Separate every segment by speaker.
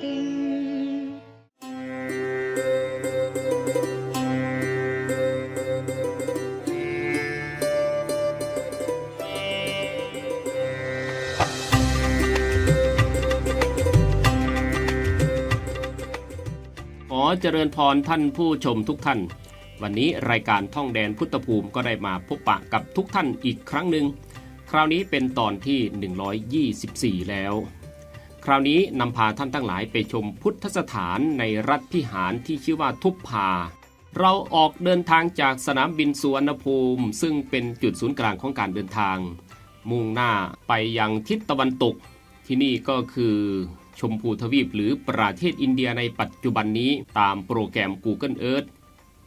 Speaker 1: ขอเจริญพรท่านผู้ชมทุกท่าน วันนี้รายการท่องแดนพุทธภูมิก็ได้มาพบปะกับทุกท่านอีกครั้งหนึ่ง คราวนี้เป็นตอนที่ 124 แล้ว คราวนี้นำพาท่านทั้งหลายไปชมพุทธสถานในรัฐพิหารที่ชื่อว่าทุพพา เราออกเดินทางจากสนามบินสุวรรณภูมิ ซึ่งเป็นจุดศูนย์กลางของการเดินทาง มุ่งหน้าไปยังทิศตะวันตก ที่นี่ก็คือชมพูทวีปหรือประเทศอินเดียในปัจจุบันนี้ตามโปรแกรม Google Earth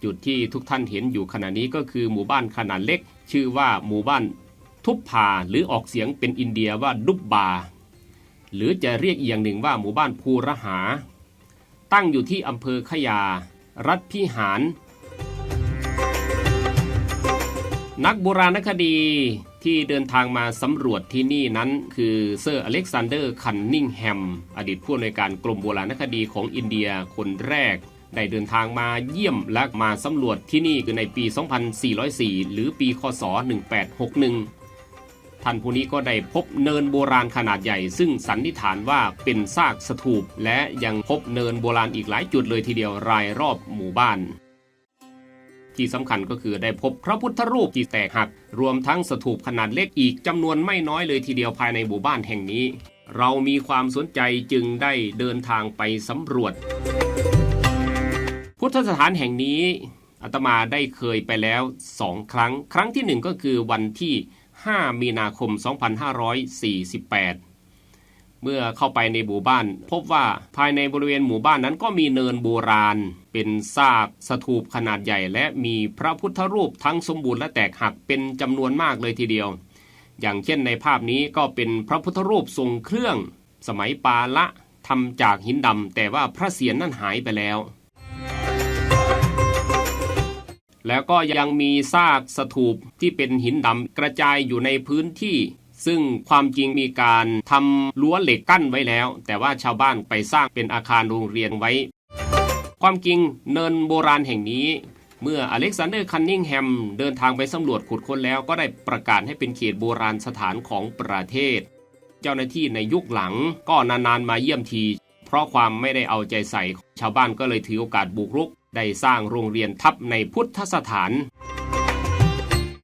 Speaker 1: จุดที่ทุกท่านเห็นอยู่ขณะนี้ก็คือหมู่บ้านขนาดเล็ก ชื่อว่าหมู่บ้านทุพพาหรือออกเสียงเป็นอินเดียว่าดุบบา หรือจะเรียกอีกอย่างหนึ่งว่าหมู่บ้านภูระหา ตั้งอยู่ที่อำเภอขยา รัฐพิหาร นักโบราณคดีที่เดินทางมาสำรวจที่นี่นั้น คือเซอร์อเล็กซานเดอร์คันนิงแฮม อดีตผู้อำนวยการกรมโบราณคดีของอินเดียคนแรก ได้เดินทางมาเยี่ยมและมาสำรวจที่นี่คือในปี 2404 หรือปี คศ 1861 ท่านผู้นี้ก็ได้พบเนินโบราณขนาดใหญ่ ซึ่งสันนิษฐานว่าเป็นซากสถูป และยังพบเนินโบราณอีกหลายจุดเลยทีเดียวรายรอบหมู่บ้าน ที่สำคัญก็คือได้พบพระพุทธรูปที่แตกหัก รวมทั้งสถูปขนาดเล็กอีกจำนวนไม่น้อยเลยทีเดียวภายในหมู่บ้านแห่งนี้ เรามีความสนใจจึงได้เดินทางไปสำรวจ พุทธสถานแห่งนี้อาตมาได้เคยไปแล้วสองครั้ง ครั้งที่หนึ่งก็คือวันที่ 5 มีนาคม 2548 เมื่อเข้าไปในหมู่บ้าน พบว่าภายในบริเวณหมู่บ้านนั้นก็มีเนินโบราณ เป็นซากสถูปขนาดใหญ่ และมีพระพุทธรูปทั้งสมบูรณ์และแตกหักเป็นจำนวนมากเลยทีเดียว อย่างเช่นในภาพนี้ก็เป็นพระพุทธรูปทรงเครื่อง สมัยปาละทำจากหินดำแต่ว่าพระเศียรนั้นหายไปแล้ว แล้วก็ยังมีซากสถูปที่เป็นหินดำกระจายอยู่ในพื้นที่ ซึ่งความจริงมีการทำรั้วเหล็กกั้นไว้แล้ว แต่ว่าชาวบ้านไปสร้างเป็นอาคารโรงเรียนไว้ ความจริงเนินโบราณแห่งนี้ เมื่ออเล็กซานเดอร์คันนิงแฮมเดินทางไปสำรวจขุดค้นแล้วก็ได้ประกาศให้เป็นเขตโบราณสถานของประเทศ เจ้าหน้าที่ในยุคหลังก็นานๆมาเยี่ยมที เพราะความไม่ได้เอาใจใส่ชาวบ้านก็เลยถือโอกาสบุกรุก ได้สร้างโรงเรียนทับในพุทธสถาน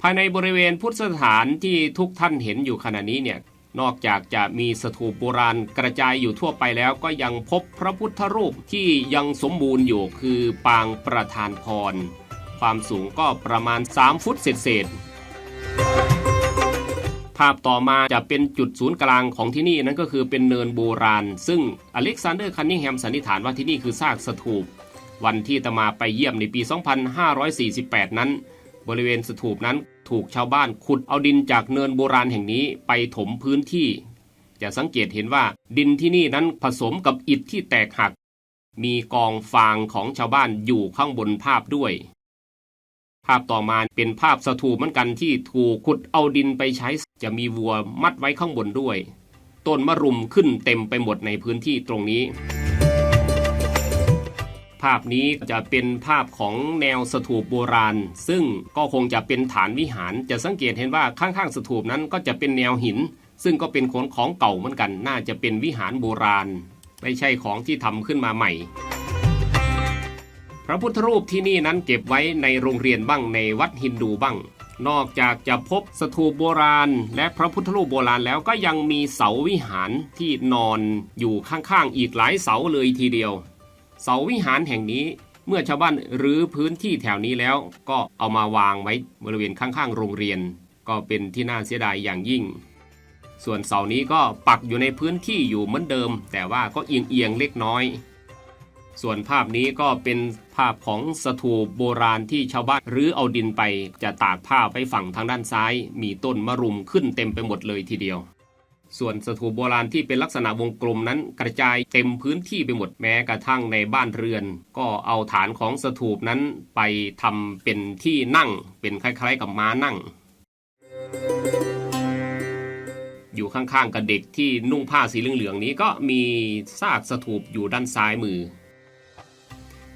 Speaker 1: ภายในบริเวณพุทธสถานที่ทุกท่านเห็นอยู่ขณะนี้เนี่ยนอกจากจะมีสถูปโบราณกระจายอยู่ทั่วไปแล้วก็ยังพบพระพุทธรูปที่ยังสมบูรณ์อยู่คือปางประธานพร ความสูงก็ประมาณ 3 ฟุตเศษๆภาพต่อมาจะเป็นจุดศูนย์กลางของที่นี่นั่นก็คือเป็นเนินโบราณ ซึ่งอเล็กซานเดอร์คันนิงแฮมสันนิษฐานว่าที่นี่คือซากสถูป วันที่ตมาไปเยี่ยมในปี 2548 นั้น บริเวณสถูปนั้นถูกชาวบ้านขุดเอาดินจากเนินโบราณแห่งนี้ไปถมพื้นที่ จะสังเกตเห็นว่าดินที่นี่นั้นผสมกับอิฐที่แตกหัก มีกองฟางของชาวบ้านอยู่ข้างบนภาพด้วย ภาพต่อมาเป็นภาพสถูปเหมือนกันที่ถูกขุดเอาดินไปใช้ จะมีวัวมัดไว้ข้างบนด้วย ต้นมะรุมขึ้นเต็มไปหมดในพื้นที่ตรงนี้ ภาพนี้จะเป็นภาพของแนวสถูปโบราณ ซึ่งก็คงจะเป็นฐานวิหาร จะสังเกตเห็นว่าข้างๆสถูปนั้นก็จะเป็นแนวหิน ซึ่งก็เป็นขนของเก่าเหมือนกัน น่าจะเป็นวิหารโบราณ ไม่ใช่ของที่ทำขึ้นมาใหม่พพระพุทธรูปที่นี่นั้นเก็บไว้ในโรงเรียนบ้างในวัดฮินดูบ้าง นอกจากจะพบสถูปโบราณ และพระพุทธรูปโบราณแล้วก็ยังมีเสาวิหารที่นอนอยู่ข้างๆอีกหลายเสาเลยทีเดียว เสาวิหารแห่งนี้เมื่อชาวบ้านรื้อพื้นที่แถวนี้แล้ว ก็เอามาวางไว้บริเวณข้างๆ โรงเรียน ก็เป็นที่น่าเสียดายอย่างยิ่ง ส่วนเสานี้ก็ปักอยู่ในพื้นที่อยู่เหมือนเดิม แต่ว่าก็เอียงๆเล็กน้อย ส่วนภาพนี้ก็เป็นภาพของสถูปโบราณที่ชาวบ้านรื้อเอาดินไป จะตากผ้าไปฝั่งทางด้านซ้าย มีต้นมะรุมขึ้นเต็มไปหมดเลยทีเดียว ส่วนสถูปโบราณที่เป็นลักษณะวงกลมนั้นกระจายเต็มพื้นที่ไปหมดแม้กระทั่งในบ้านเรือน ก็เอาฐานของสถูปนั้นไปทำเป็นที่นั่งเป็นคล้ายๆกับม้านั่ง อยู่ข้างๆกับเด็กที่นุ่งผ้าสีเหลืองๆนี้ก็มีซากสถูปอยู่ด้านซ้ายมือ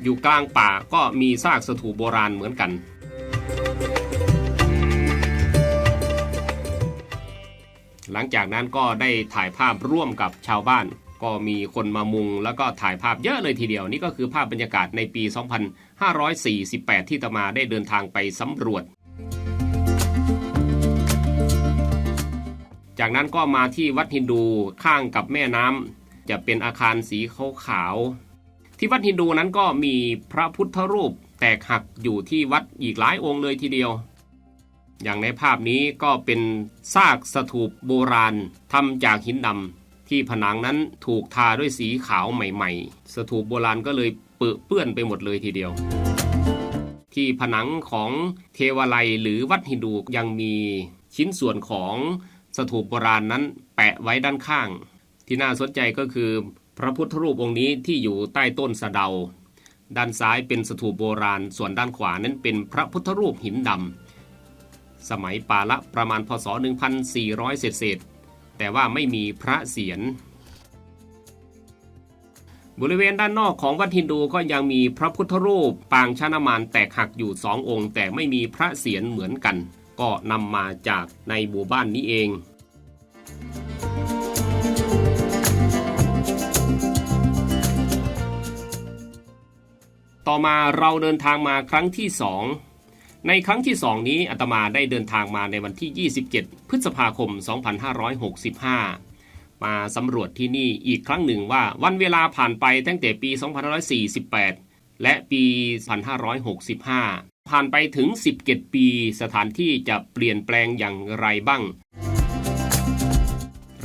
Speaker 1: อยู่กลางป่าก็มีซากสถูปโบราณเหมือนกัน หลังจากนั้นก็ได้ถ่ายภาพร่วมกับชาวบ้าน ก็มีคนมามุงแล้วก็ถ่ายภาพเยอะเลยทีเดียว นี่ก็คือภาพบรรยากาศในปี 2548 ที่ตมาได้เดินทางไปสำรวจ จากนั้นก็มาที่วัดฮินดูข้างกับแม่น้ำจะเป็นอาคารสีขาวๆที่วัดฮินดูนั้นก็มีพระพุทธรูปแตกหักอยู่ที่วัดอีกหลายองค์เลยทีเดียว อย่างในภาพนี้ก็เป็นซากสถูปโบราณทำจากหินดำที่ผนังนั้นถูกทาด้วยสีขาวใหม่ ๆ สถูปโบราณก็เลยเปื้อเปื้อนไปหมดเลยทีเดียว ที่ผนังของเทวาลัยหรือวัดฮินดูยังมีชิ้นส่วนของสถูปโบราณนั้นแปะไว้ด้านข้าง ที่น่าสนใจก็คือ พระพุทธรูปองค์นี้ที่อยู่ใต้ต้นสะเดา ด้านซ้ายเป็นสถูปโบราณ ส่วนด้านขวานั้นเป็นพระพุทธรูปหินดำ สมัยปาละประมาณพศ 1400 เศษเศษๆแต่ว่าไม่มีพระเศียรบริเวณด้านนอกของวัดฮินดูก็ยังมีพระพุทธรูป ปางชานามานแตกหักอยู่สององค์ แต่ไม่มีพระเศียรเหมือนกัน ก็นำมาจากในหมู่บ้านนี้เองต่อมาเราเดินทางมาครั้งที่สอง ในครั้งที่สองนี้อาตมาได้เดินทางมาในวันที่ 27 พฤษภาคม 2565 มาสำรวจที่นี่อีกครั้งหนึ่งว่าวันเวลาผ่านไปตั้งแต่ปี 2548 และปี 2565 ผ่านไปถึง 17 ปีสถานที่จะเปลี่ยนแปลงอย่างไรบ้าง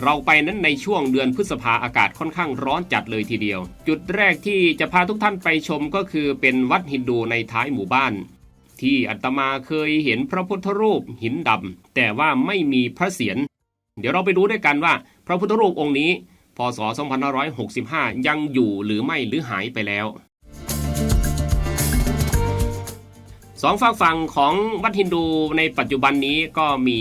Speaker 1: เราไปนั้นในช่วงเดือนพฤษภาอากาศค่อนข้างร้อนจัดเลยทีเดียว จุดแรกที่จะพาทุกท่านไปชมก็คือเป็นวัดฮินดูในท้ายหมู่บ้าน ที่อาตมาเคยเห็นพระพุทธรูปหินดำแต่ว่าไม่มีพระเศียรเดี๋ยวเราไปดูด้วยกันว่า พระพุทธรูปองค์นี้พศ 2565 ยังอยู่หรือไม่หรือหายไปแล้วสองฝากฝั่งของวัดฮินดูในปัจจุบันนี้ก็มี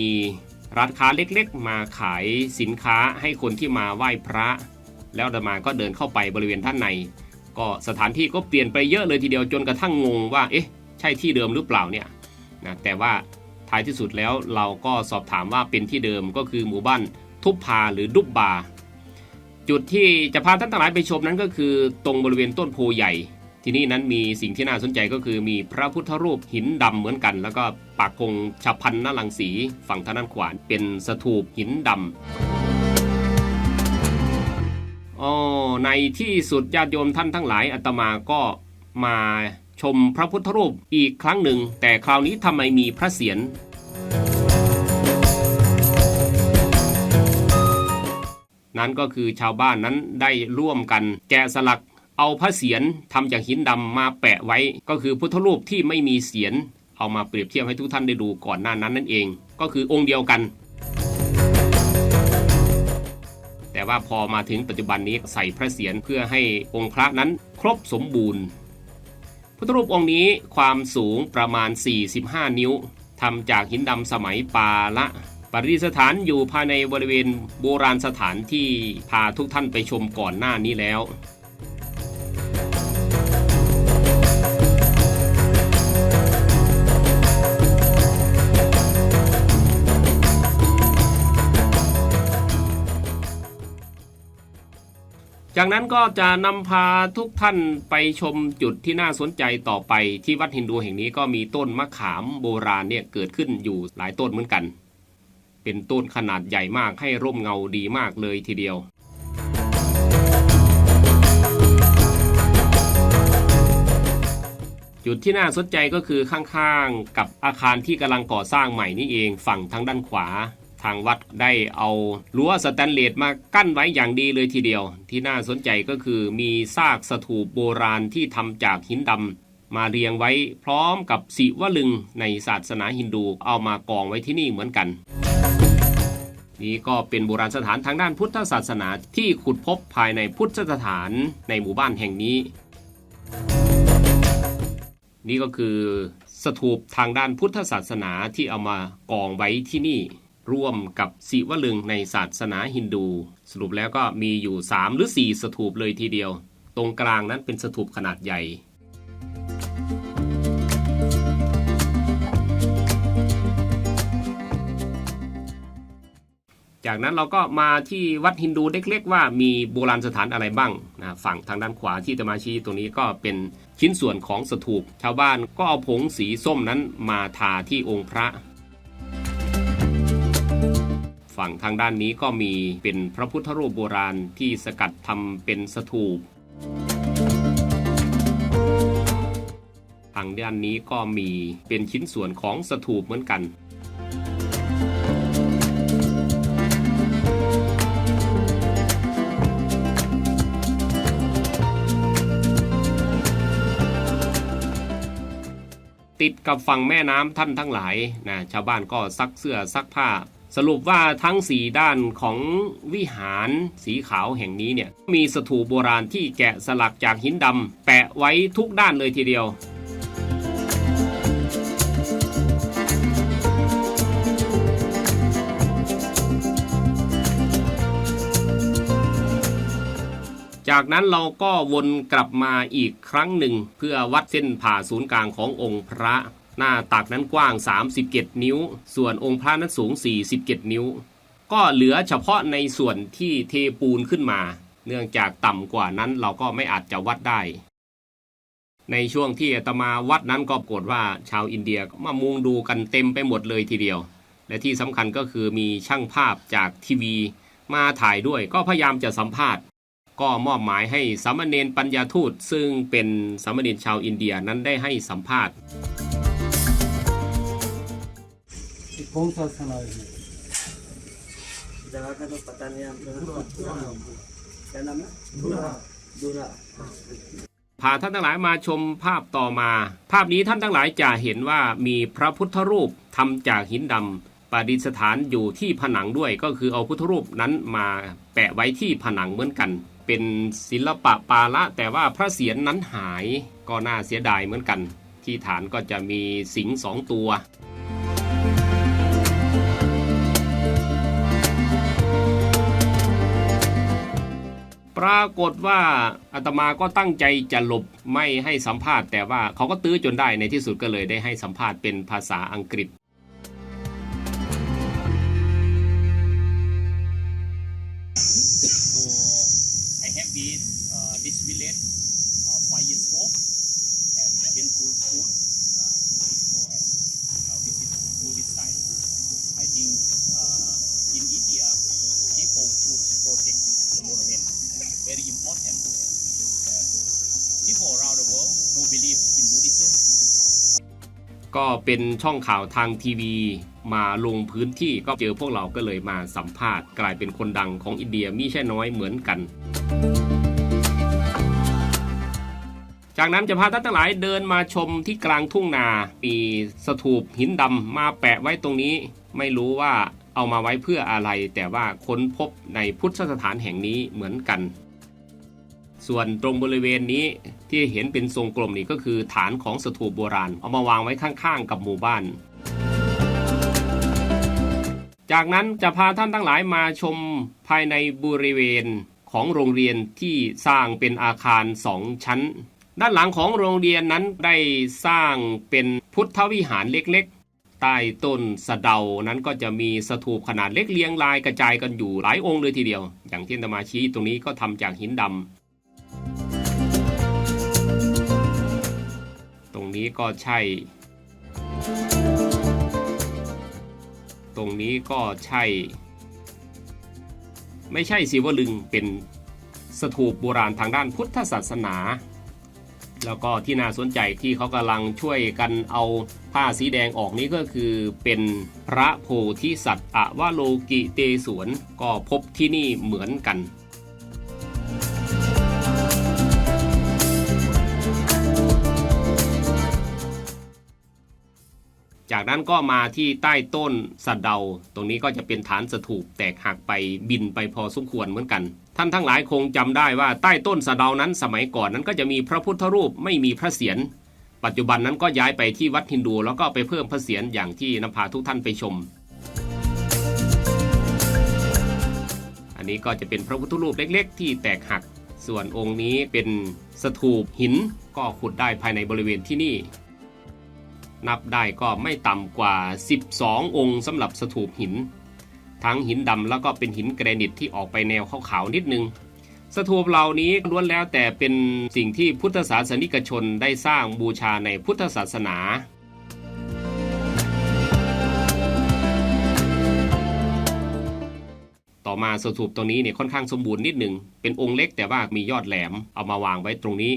Speaker 1: ร้านค้าเล็กๆ มาขายสินค้าให้คนที่มาไหว้พระ แล้วอาตมาก็เดินเข้าไปบริเวณด้านใน ก็สถานที่ก็เปลี่ยนไปเยอะเลยทีเดียวจนกระทั่งงงว่าเอ๊ะ ใช่ที่เดิมหรือเปล่าเนี่ยนะแต่ว่าท้ายที่สุดแล้วเราก็สอบถามว่าเป็นที่เดิมก็คือหมู่บ้านทุบพาหรือดุบบา จุดที่จะพาท่านทั้งหลายไปชมนั้นก็คือตรงบริเวณต้นโพใหญ่ ที่นี่นั้นมีสิ่งที่น่าสนใจก็คือมีพระพุทธรูปหินดำเหมือนกัน แล้วก็ปากกงฉับพันนลังสีฝั่งทางด้านขวาเป็นสถูปหินดำอ๋อในที่สุดญาติโยมท่านทั้งหลายอาตมาก็มา ชมพระพุทธรูปอีกครั้งหนึ่ง แต่คราวนี้ทำไมมีพระเศียรนั่นก็คือชาวบ้านนั้นได้ร่วมกัน แกะสลักเอาพระเศียรทำจากหินดำมาแปะไว้ ก็คือพุทธรูปที่ไม่มีเศียรเอามาเปรียบเทียบให้ทุกท่านได้ดูก่อนหน้านั้นนั่นเอง ก็คือองค์เดียวกัน แต่ว่าพอมาถึงปัจจุบันนี้ใส่พระเศียรเพื่อให้องค์พระนั้นครบสมบูรณ์ พุทธรูปองค์นี้ความสูงประมาณ 45 นิ้วทำจากหินดำสมัยปาละปริสถานอยู่ภายในบริเวณโบราณสถานที่พาทุกท่านไปชมก่อนหน้านี้แล้ว จากนั้นก็จะนำพาทุกท่านไปชมจุดที่น่าสนใจต่อไปที่วัดฮินดูแห่งนี้ก็มีต้นมะขามโบราณเนี่ยเกิดขึ้นอยู่หลายต้นเหมือนกัน เป็นต้นขนาดใหญ่มากให้ร่มเงาดีมากเลยทีเดียวจุดที่น่าสนใจก็คือข้างๆ กับอาคารที่กำลังก่อสร้างใหม่นี่เองฝั่งทางด้านขวา ทางวัดได้เอารั้วสแตนเลสมากั้นไว้อย่างดีเลยทีเดียว ที่น่าสนใจก็คือมีซากสถูปโบราณที่ทำจากหินดำมาเรียงไว้พร้อมกับศิวลึงในศาสนาฮินดูเอามากองไว้ที่นี่เหมือนกัน นี่ก็เป็นโบราณสถานทางด้านพุทธศาสนาที่ขุดพบภายในพุทธสถานในหมู่บ้านแห่งนี้ นี่ก็คือสถูปทางด้านพุทธศาสนาที่เอามากองไว้ที่นี่ ร่วมกับศิวลึงในศาสนาฮินดู สรุปแล้วก็มีอยู่ 3 หรือ 4 สถูปเลยทีเดียว ตรงกลางนั้นเป็นสถูปขนาดใหญ่ จากนั้นเราก็มาที่วัดฮินดูเล็กๆ ว่ามีโบราณสถานอะไรบ้างนะฝั่งทางด้านขวาที่ตมาชี้ตรงนี้ก็เป็นชิ้นส่วนของสถูปชาวบ้านก็เอาผงสีส้มนั้นมาทาที่องค์พระ ฝั่งทางด้านนี้ก็มีเป็นพระพุทธรูปโบราณที่สกัดทำเป็นสถูปทางด้านนี้ก็มีเป็นชิ้นส่วนของสถูปเหมือนกัน ติดกับฝั่งแม่น้ำท่านทั้งหลายนะชาวบ้านก็ซักเสื้อซักผ้า สรุปว่าทั้งสีด้านของวิหารสีขาวแห่งนี้เนี่ยมีสถูปโบราณที่แกะสลักจากหินดำแปะไว้ทุกด้านเลยทีเดียวจากนั้นเราก็วนกลับมาอีกครั้งหนึ่ง เพื่อวัดเส้นผ่าศูนย์กลางขององค์พระ หน้าตักนั้นกว้าง 37 นิ้ว ส่วนองค์พระนั้นสูง 47 นิ้ว ก็เหลือเฉพาะในส่วนที่เทปูนขึ้นมา เนื่องจากต่ำกว่านั้นเราก็ไม่อาจจะวัดได้ ในช่วงที่อาตมาวัดนั้นก็ปรากฏว่าชาวอินเดียก็มามุงดูกันเต็มไปหมดเลยทีเดียว และที่สำคัญก็คือมีช่างภาพจากทีวี มาถ่ายด้วยก็พยายามจะสัมภาษณ์ก็มอบหมายให้สามเณรปัญญาทูตซึ่งเป็นสามเณรชาวอินเดียนั้นได้ให้สัมภาษณ์
Speaker 2: कौन सा स्थान है ये?
Speaker 3: जगह का तो पता नहीं हमको क्या नाम है दूरा
Speaker 1: พาท่านทั้งหลายมาชมภาพต่อมา ภาพนี้ท่านทั้งหลายจะเห็นว่ามีพระพุทธรูปทำจากหินดำประดิษฐานอยู่ที่ผนังด้วย ก็คือเอาพุทธรูปนั้นมาแปะไว้ที่ผนังเหมือนกัน เป็นศิลปะปาละ แต่ว่าพระเศียรนั้นหายก็น่าเสียดายเหมือนกัน ที่ฐานก็จะมีสิงห์สองตัว ปรากฏว่าอาตมาก็ตั้งใจจะหลบไม่ให้สัมภาษณ์ แต่ว่าเขาก็ตื้อจนได้ในที่สุดก็เลยได้ให้สัมภาษณ์เป็นภาษาอังกฤษ So I have been uh, this village ก็เป็นช่องข่าวทางทีวี มาลงพื้นที่ก็เจอพวกเราก็เลยมาสัมภาษณ์ กลายเป็นคนดังของอินเดียมิใช่น้อยเหมือนกัน จากนั้นจะพาท่านทั้งหลายเดินมาชมที่กลางทุ่งนามีสถูปหินดำมาแปะไว้ตรงนี้ ไม่รู้ว่าเอามาไว้เพื่ออะไร แต่ว่าค้นพบในพุทธสถานแห่งนี้เหมือนกัน ส่วนตรงบริเวณนี้ที่เห็นเป็นทรงกลมนี่ก็คือฐานของสถูปโบราณ เอามาวางไว้ข้างๆ กับหมู่บ้าน จากนั้นจะพาท่านทั้งหลายมาชมภายในบริเวณของโรงเรียนที่สร้างเป็นอาคารสองชั้น ด้านหลังของโรงเรียนนั้นได้สร้างเป็นพุทธวิหารเล็กๆ ใต้ต้นสะเดานั้นก็จะมีสถูปขนาดเล็กเรียงรายกระจายกันอยู่หลายองค์เลยทีเดียว อย่างที่อาตมาชี้ตรงนี้ก็ทำจากหินดำ รงนี้ก็ใช่ ตรงนี้ก็ใช่ ไม่ใช่ศิวลึงเป็นสถูปโบราณทางด้านพุทธศาสนา แล้วก็ที่น่าสนใจที่เขากำลังช่วยกันเอาผ้าสีแดงออกนี้ก็คือเป็นพระโพธิสัตว์อวโลกิเตสวนก็พบที่นี่เหมือนกัน จากนั้นก็มาที่ใต้ต้นสะเดา ตรงนี้ก็จะเป็นฐานสถูปแตกหักไปบินไปพอสมควรเหมือนกัน ท่านทั้งหลายคงจำได้ว่าใต้ต้นสะเดานั้นสมัยก่อนนั้นก็จะมีพระพุทธรูปไม่มีพระเศียรปัจจุบันนั้นก็ย้ายไปที่วัดฮินดู แล้วก็ไปเพิ่มพระเศียรอย่างที่นำพาทุกท่านไปชม อันนี้ก็จะเป็นพระพุทธรูปเล็ก ๆ ที่แตกหัก ส่วนองค์นี้เป็นสถูปหินก็ขุดได้ภายในบริเวณที่นี่ นับได้ก็ไม่ต่ำกว่า 12 องค์สำหรับสถูปหิน ทั้งหินดำแล้วก็เป็นหินแกรนิตที่ออกไปแนวขาวๆนิดนึง สถูปเหล่านี้ล้วนแล้วแต่เป็นสิ่งที่พุทธศาสนิกชนได้สร้างบูชาในพุทธศาสนา ต่อมาสถูปตรงนี้เนี่ยค่อนข้างสมบูรณ์นิดหนึ่งเป็นองค์เล็กแต่ว่ามียอดแหลมเอามาวางไว้ตรงนี้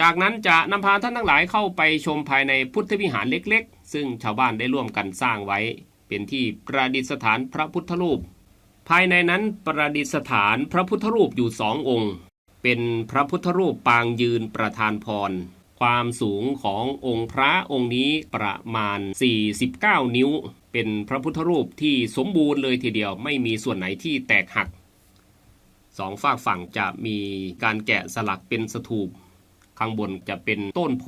Speaker 1: จากนั้นจะนำพาท่านทั้งหลายเข้าไปชมภายในพุทธวิหารเล็กๆ ซึ่งชาวบ้านได้ร่วมกันสร้างไว้ เป็นที่ประดิษฐานพระพุทธรูป ภายในนั้นประดิษฐานพระพุทธรูปอยู่สององค์ เป็นพระพุทธรูปปางยืนประธานพร ความสูงขององค์พระองค์นี้ประมาณ 49 นิ้ว เป็นพระพุทธรูปที่สมบูรณ์เลยทีเดียวไม่มีส่วนไหนที่แตกหักสองฝากฝั่งจะมีการแกะสลักเป็นสถูป ข้างบนจะเป็นต้นโพ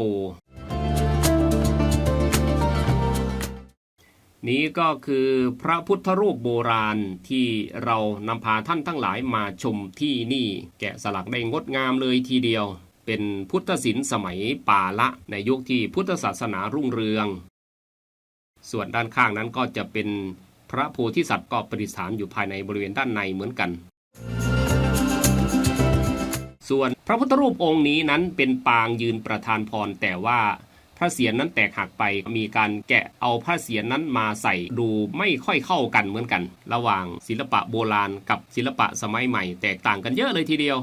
Speaker 1: นี้ก็คือพระพุทธรูปโบราณที่เรานำพาท่านทั้งหลายมาชมที่นี่ แกะสลักได้งดงามเลยทีเดียว เป็นพุทธศิลป์สมัยป่าละในยุคที่พุทธศาสนารุ่งเรือง ส่วนด้านข้างนั้นก็จะเป็นพระโพธิสัตว์ก็ประดิษฐานอยู่ภายในบริเวณด้านในเหมือนกัน ส่วน ระพุทธรูปองค์นี้นั้นเป็นปางยืนประธานพรแต่ว่าพระเศียรนั้นแตกหักไปมีการแกะเอาพระเศียรนั้นมาใส่ดูไม่ค่อยเข้ากันเหมือนกัน ระหว่างศิลปะโบราณกับศิลปะสมัยใหม่ แตกต่างกันเยอะเลยทีเดียว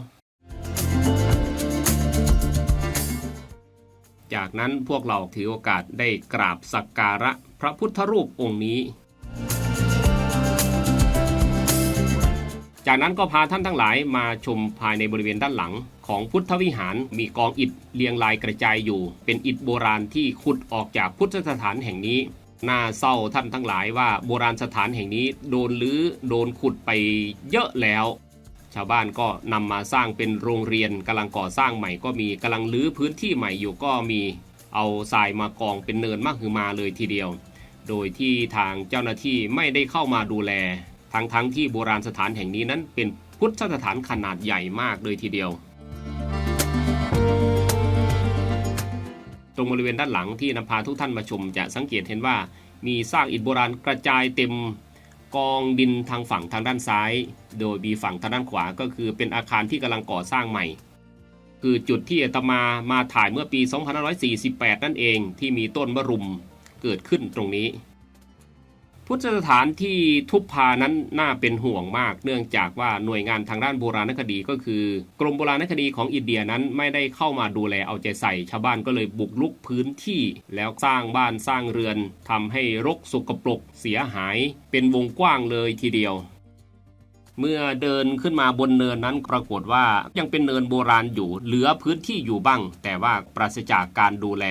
Speaker 1: จากนั้นพวกเราถือโอกาสได้กราบสักการะพระพุทธรูปองค์นี้จากนั้นก็พาท่านทั้งหลายมาชมภายในบริเวณด้านหลัง ของพุทธวิหารมีกองอิฐเรียงรายกระจายอยู่ เป็นอิฐโบราณที่ขุดออกจากพุทธสถานแห่งนี้น่าเศร้าท่านทั้งหลายว่าโบราณสถานแห่งนี้โดนลื้อโดนขุดไปเยอะแล้ว ชาวบ้านก็นำมาสร้างเป็นโรงเรียนกำลังก่อสร้างใหม่ก็มีกำลังลื้อพื้นที่ใหม่อยู่ก็มีเอาทรายมากองเป็นเนินมากคือมาเลยทีเดียว โดยที่ทางเจ้าหน้าที่ไม่ได้เข้ามาดูแล ทั้งทั้งที่โบราณสถานแห่งนี้นั้นเป็นพุทธสถานขนาดใหญ่มากเลยทีเดียว รงบริเวณด้านหลังที่นำพาทุกท่านมาชม จะสังเกตเห็นว่ามีซากอิฐโบราณกระจายเต็มกองดินทางฝั่งทางด้านซ้าย โดยมีฝั่งทางด้านขวาก็คือเป็นอาคารที่กำลังก่อสร้างใหม่ คือจุดที่อาตมามาถ่ายเมื่อปี 2548 นั่นเองที่มีต้นมะรุมเกิดขึ้นตรงนี้ พุทธสถานที่ทุพพานั้นน่าเป็นห่วงมาก เนื่องจากว่าหน่วยงานทางด้านโบราณคดีก็คือกรมโบราณคดีของอินเดียนั้นไม่ได้เข้ามาดูแลเอาใจใส่ชาวบ้านก็เลยบุกลุกพื้นที่ แล้วสร้างบ้านสร้างเรือนทำให้รกสกปรกเสียหาย เป็นวงกว้างเลยทีเดียวเมื่อเดินขึ้นมาบนเนินนั้นปรากฏว่ายังเป็นเนินโบราณอยู่เหลือพื้นที่อยู่บ้าง แต่ว่าปราศจากการดูแล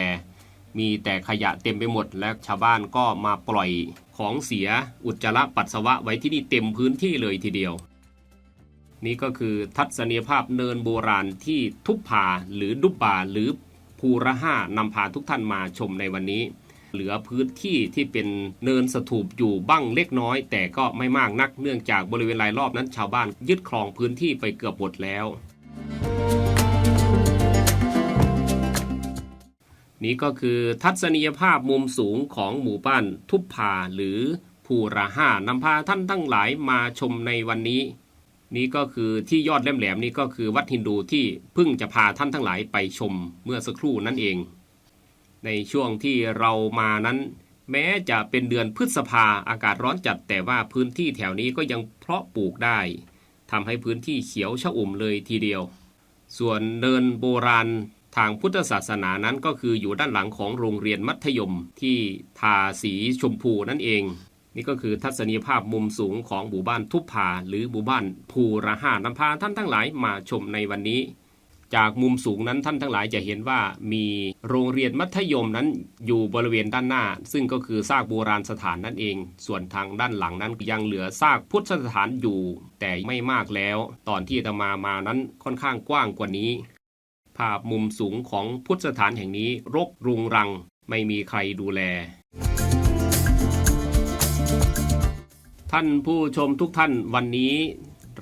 Speaker 1: มีแต่ขยะเต็มไปหมด และชาวบ้านก็มาปล่อยของเสียอุจจาระปัสสาวะไว้ที่นี่เต็มพื้นที่เลยทีเดียว นี่ก็คือทัศนียภาพเนินโบราณที่ทุพพาหรือดุบบาหรือภูระห้านำพาทุกท่านมาชมในวันนี้ เหลือพื้นที่ที่เป็นเนินสถูปอยู่บ้างเล็กน้อย แต่ก็ไม่มากนักเนื่องจากบริเวณรายรอบนั้นชาวบ้านยึดครองพื้นที่ไปเกือบหมดแล้ว นี่ก็คือทัศนียภาพมุมสูงของหมู่บ้านทุพพาหรือภูระห้านำพาท่านทั้งหลายมาชมในวันนี้ นี่ก็คือที่ยอดแหลมๆนี่ก็คือวัดฮินดูที่เพิ่งจะพาท่านทั้งหลายไปชมเมื่อสักครู่นั่นเอง ในช่วงที่เรามานั้น แม้จะเป็นเดือนพฤษภาอากาศร้อนจัดแต่ว่าพื้นที่แถวนี้ก็ยังเพาะปลูกได้ทำให้พื้นที่เขียวชอุ่มเลยทีเดียว ส่วนเนินโบราณ ทางพุทธศาสนานั้นก็คืออยู่ด้านหลังของโรงเรียนมัธยมที่ทาสีชมพูนั่นเอง นี่ก็คือทัศนียภาพมุมสูงของหมู่บ้านทุพพาหรือหมู่บ้านภูระหานำพาท่านทั้งหลายมาชมในวันนี้ จากมุมสูงนั้นท่านทั้งหลายจะเห็นว่ามีโรงเรียนมัธยมนั้นอยู่บริเวณด้านหน้า ซึ่งก็คือซากโบราณสถานนั่นเอง ส่วนทางด้านหลังนั้นยังเหลือซากพุทธสถานอยู่ แต่ไม่มากแล้ว ตอนที่อาตมามานั้นค่อนข้างกว้างกว่านี้ ภาพมุมสูงของพุทธสถานแห่งนี้รกรุงรัง ไม่มีใครดูแล ท่านผู้ชมทุกท่านวันนี้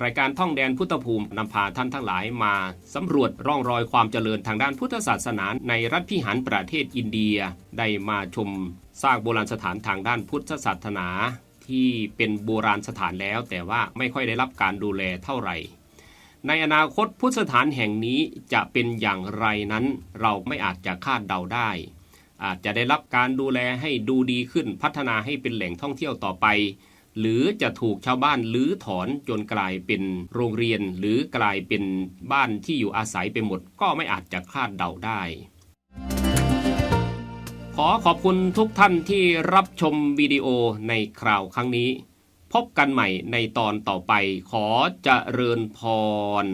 Speaker 1: รายการท่องแดนพุทธภูมินำพาท่านทั้งหลายมาสำรวจร่องรอยความเจริญทางด้านพุทธศาสนาในรัฐพิหารประเทศอินเดีย ได้มาชมซากโบราณสถานทางด้านพุทธศาสนา ที่เป็นโบราณสถานแล้วแต่ว่าไม่ค่อยได้รับการดูแลเท่าไหร่ ในอนาคตพุทธสถานแห่งนี้จะเป็นอย่างไรนั้น เราไม่อาจจะคาดเดาได้ อาจจะได้รับการดูแลให้ดูดีขึ้นพัฒนาให้เป็นแหล่งท่องเที่ยวต่อไป หรือจะถูกชาวบ้านลื้อถอนจนกลายเป็นโรงเรียน หรือกลายเป็นบ้านที่อยู่อาศัยไปหมด ก็ไม่อาจจะคาดเดาได้ ขอขอบคุณทุกท่านที่รับชมวิดีโอในคราวครั้งนี้ พบกันใหม่ในตอนต่อไปขอจเจริญพร